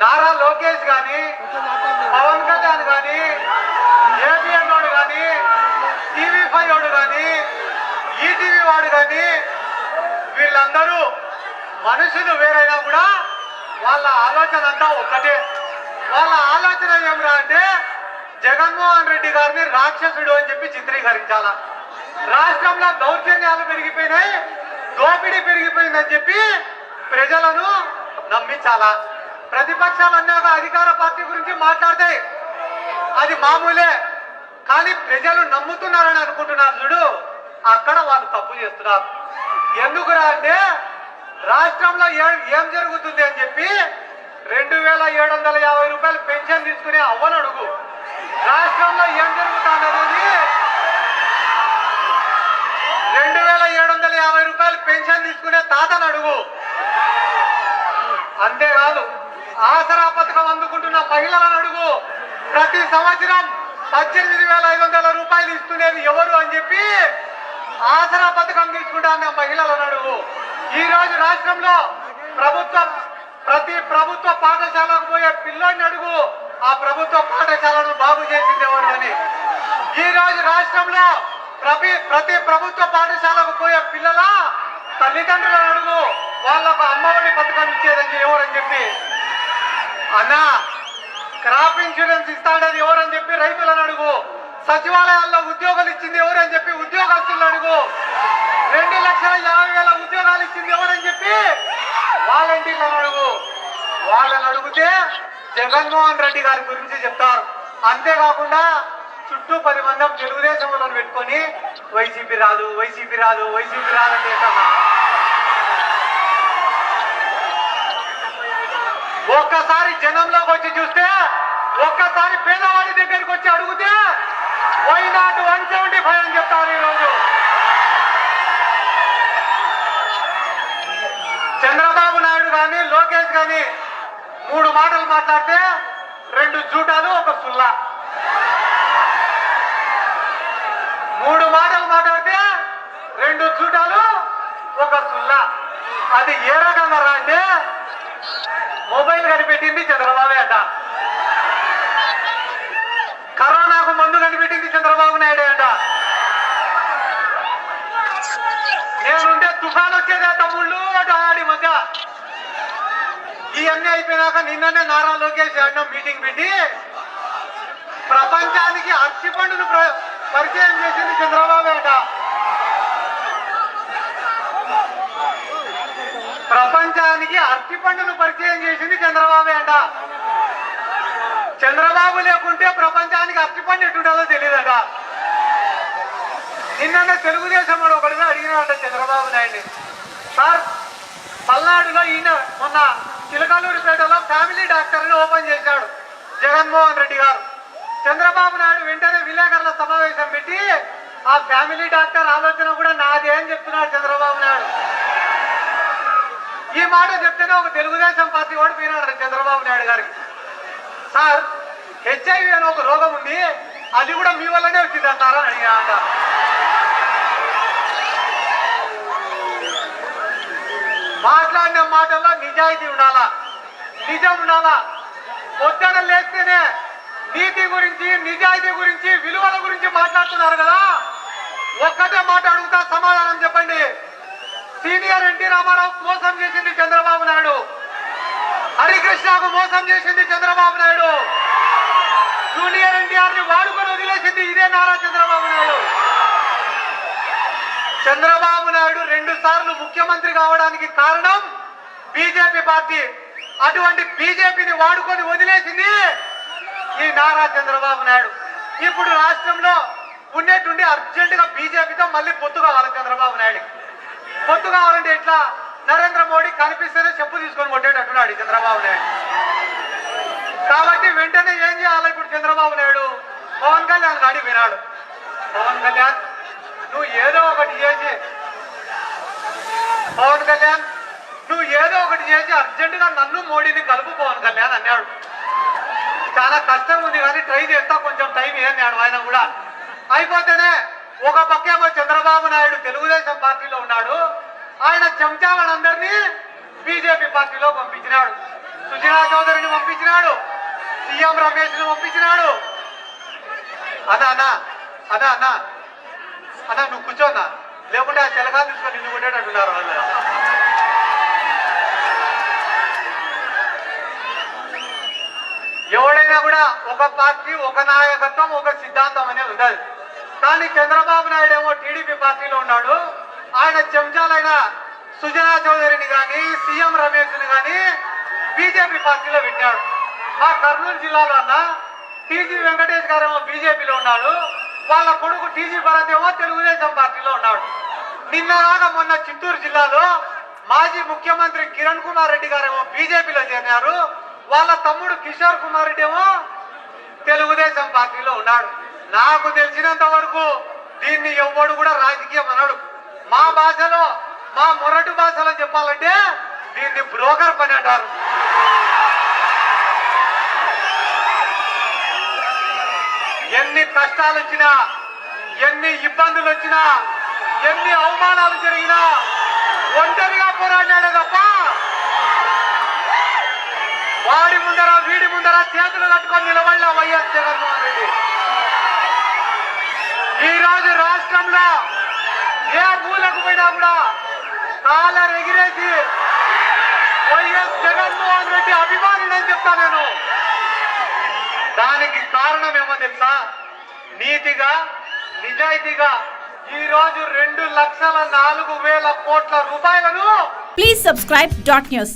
నారా లోకేష్ గాని పవన్ కళ్యాణ్ గాని ఏబిఎన్ వాడు గాని టీవీ ఫైవ్ వాడు గాని ఈటీవీ వాడు గాని వీళ్ళందరూ మనుషులు వేరైనా కూడా వాళ్ళ ఆలోచన అంతా ఒక్కటే. వాళ్ళ ఆలోచన ఏమిరా అంటే జగన్మోహన్ రెడ్డి గారిని రాక్షసుడు అని చెప్పి చిత్రీకరించాల? రాష్ట్రంలో దౌర్జన్యాలు పెరిగిపోయినాయి దోపిడీ పెరిగిపోయిందని చెప్పి ప్రజలను నమ్మించాలా? ప్రతిపక్షాలు అన్నాక అధికార పార్టీ గురించి మాట్లాడతాయి అది మామూలే. కానీ ప్రజలు నమ్ముతున్నారని అనుకుంటున్నారు చూడు. అక్కడ వాళ్ళు తప్పు చేస్తున్నారు. ఎందుకురా అంటే రాష్ట్రంలో ఏ- ఏం జరుగుతుంది అని చెప్పి రెండు వేల ఏడు వందల యాభై రూపాయలు పెన్షన్ తీసుకునే అవ్వను అడుగు. రాష్ట్రంలో ఏం జరుగుతుందనేది రెండు వేల ఏడు వందల యాభై రూపాయలు పెన్షన్ తీసుకునే తాతను అడుగు. అంతేకాదు ఆసరా పథకం అందుకుంటున్న మహిళలను అడుగు. ప్రతి సంవత్సరం పద్దెనిమిది వేల ఐదు వందల రూపాయలు ఇస్తున్నది ఎవరు అని చెప్పి ఆసరా పథకం తీసుకుంటాన్న మహిళలను అడుగు. ఈ రోజు రాష్ట్రంలో ప్రభుత్వ ప్రతి ప్రభుత్వ పాఠశాలకు పోయే పిల్లోని అడుగు. ఆ ప్రభుత్వ పాఠశాలను బాగు చేసింది ఎవరు అని. ఈ రోజు రాష్ట్రంలో ప్రతి ప్రతి ప్రభుత్వ పాఠశాలకు పోయే పిల్లల తల్లిదండ్రులను అడుగు. వాళ్ళకు అమ్మఒడి పథకం ఇచ్చేదని ఎవరని చెప్పి. అన్నా క్రాప్ ఇన్సూరెన్స్ ఇస్తాడని ఎవరని చెప్పి రైతులను అడుగు. సచివాలయాల్లో ఉద్యోగాలు ఇచ్చింది ఎవరని చెప్పి ఉద్యోగస్తులను అడుగు. రెండు లక్షల యాభై వేల ఉద్యోగాలు ఇచ్చింది ఎవరని చెప్పి వాలంటీర్లను అడుగు. వాళ్ళని అడిగితే జగన్మోహన్ రెడ్డి గారి గురించి చెప్తారు. అంతేకాకుండా చుట్టూ పది మంది తెలుగుదేశంలో పెట్టుకొని వైసీపీ రాదు వైసీపీ రాదు వైసీపీ రాదంటే ఎక్కడన్నా ఒక్కసారి జనంలోకి వచ్చి చూస్తే ఒక్కసారి పేదవాడి దగ్గరికి వచ్చి అడిగితే why not one seventy five అని చెప్తారు ఈరోజు? చంద్రబాబు నాయుడు కానీ లోకేష్ కానీ మూడు మాటలు మాట్లాడితే రెండు జూటాలు ఒక సుల్లా. మూడు మాటలు మాట్లాడితే రెండు జూటాలు ఒక సుల్లా. అది ఏ రకంగా రా అంటే కనిపెట్టింది చంద్రబాబు అంట. కరోనాకు మందు కనిపెట్టింది చంద్రబాబు నాయుడు అంట. నేనుంటే తుఫాన్ వచ్చేదా తమ్ముళ్ళు అట ఆడి మధ్య. ఇవన్నీ అయిపోయినాక నిన్ననే నారా లోకేష్ అన్నం మీటింగ్ పెట్టి ప్రపంచానికి అరటి పండును పరిచయం చేసింది చంద్రబాబు అంట. ప్రపంచానికి అరటి పండును పరిచయం చేసింది చంద్రబాబు అంట. చంద్రబాబు లేకుంటే ప్రపంచానికి అరటి పండు ఎటుండదో తెలియదట నిన్న తెలుగుదేశం వాడు ఒకటిగా అడిగినాడంట చంద్రబాబు నాయుడిని. సార్ పల్నాడులో ఈయన మొన్న చిలకలూరిపేటలో ఫ్యామిలీ డాక్టర్ని ఓపెన్ చేశాడు జగన్మోహన్ రెడ్డి గారు. చంద్రబాబు నాయుడు వెంటనే విలేకరుల సమావేశం పెట్టి ఆ ఫ్యామిలీ డాక్టర్ ఆలోచన కూడా నాదే అని చెప్తున్నాడు చంద్రబాబు నాయుడు. ఈ మాట చెప్తేనే ఒక తెలుగుదేశం పార్టీ వాడు పోయినాడు చంద్రబాబు నాయుడు గారికి. సార్ హెచ్ఐవి అని ఒక రోగం ఉంది అది కూడా మీ వల్లనే వచ్చింది అంటారా? అని అంట మాట్లాడిన మాటల్లో నిజాయితీ ఉండాలా? నిజం ఉండాలా? పొద్దున లేస్తేనే నీతి గురించి నిజాయితీ గురించి విలువల గురించి మాట్లాడుతున్నారు కదా? ఒక్కటే మాట అడుగుతా సమాధానం చెప్పండి. సీనియర్ ఎన్టీ రామారావు మోసం చేసింది చంద్రబాబు నాయుడు. హరికృష్ణకు మోసం చేసింది చంద్రబాబు నాయుడు. జూనియర్ ఎన్టీఆర్ని వాడుకొని వదిలేసింది ఇదే నారా చంద్రబాబు నాయుడు. చంద్రబాబు నాయుడు రెండు సార్లు ముఖ్యమంత్రి కావడానికి కారణం బీజేపీ పార్టీ. అటువంటి బీజేపీని వాడుకొని వదిలేసింది ఈ నారా చంద్రబాబు నాయుడు. ఇప్పుడు రాష్ట్రంలో ఉండేటువంటి అర్జెంటుగా బీజేపీతో మళ్ళీ పొత్తు కావాలి చంద్రబాబు నాయుడు పొత్తు కావాలంటే ఎట్లా? నరేంద్ర మోడీ కనిపిస్తేనే చెప్పు తీసుకొని కొట్టేటట్టున్నాడు చంద్రబాబు నాయుడు. కాబట్టి వెంటనే ఏం చేయాలి ఇప్పుడు చంద్రబాబు నాయుడు? పవన్ కళ్యాణ్ గాడి వినాడు. పవన్ కళ్యాణ్ నువ్వు ఏదో ఒకటి చేసి పవన్ కళ్యాణ్ నువ్వు ఏదో ఒకటి చేసి అర్జెంటుగా నన్ను మోడీని కలుపు పవన్ కళ్యాణ్ అన్నాడు. చాలా కష్టం ఉంది కానీ ట్రై చేస్తా కొంచెం టైం అన్నాడు ఆయన కూడా. అయిపోతేనే ఒక పక్కేమో చంద్రబాబు నాయుడు తెలుగుదేశం పార్టీలో ఉన్నాడు. ఆయన చెంచాలందరినీ బీజేపీ పార్టీలో పంపించినాడు. సుజనా చౌదరిని పంపించినాడు. సీఎం రమేష్ను పంపించినాడు. అదా అన్నా అదా అన్నా అన్నా నువ్వు కూర్చోన్నా. లేకుంటే ఆ తెలగా తీసుకొని నిన్ను కొట్టేటట్టున్నారు వాళ్ళు. ఎవడైనా కూడా ఒక పార్టీ ఒక నాయకత్వం ఒక సిద్ధాంతం అనేది ఉండదు. కానీ చంద్రబాబు నాయుడు ఏమో టీడీపీ పార్టీలో ఉన్నాడు. ఆయన చెంచాలైన సుజనా చౌదరిని కానీ సీఎం రమేష్ని కానీ బీజేపీ పార్టీలో పెట్టాడు మా కర్నూలు జిల్లాలో అన్న టీజీ వెంకటేష్ గారు ఏమో బీజేపీలో ఉన్నాడు. వాళ్ళ కొడుకు టీజీ భరత్ ఏమో తెలుగుదేశం పార్టీలో ఉన్నాడు. నిన్నలాగా మొన్న చిత్తూరు జిల్లాలో మాజీ ముఖ్యమంత్రి కిరణ్ కుమార్ రెడ్డి గారేమో బీజేపీలో చేరినారు. వాళ్ళ తమ్ముడు కిషోర్ కుమార్ రెడ్డి ఏమో తెలుగుదేశం పార్టీలో ఉన్నాడు. నాకు తెలిసినంత వరకు దీన్ని ఎవ్వడు కూడా రాజకీయం అనడు మా భాషలో మా మొరటి భాషలో చెప్పాలంటే దీన్ని బ్రోకర్ పని అంటారు. ఎన్ని కష్టాలు వచ్చినా ఎన్ని ఇబ్బందులు వచ్చినా ఎన్ని అవమానాలు జరిగినా ఒంటరిగా పోరాడాడు తప్ప వాడి ముందర వీడి ముందర చేతులు కట్టుకొని నిలబడిన వైఎస్ జగన్మోహన్ రెడ్డి. ఈ రోజు రాష్ట్రంలో ఏ మూలకు పోయినా కూడా కాలర్ ఎగిరేసి వైఎస్ జగన్మోహన్ రెడ్డి అభిమానుడని చెప్తా నేను. దానికి కారణం ఏమో తెలుసా? నీతిగా నిజాయితీగా ఈ రోజు రెండు లక్షల నాలుగు వేల కోట్ల రూపాయలను ప్లీజ్ సబ్స్క్రైబ్ డాట్ న్యూస్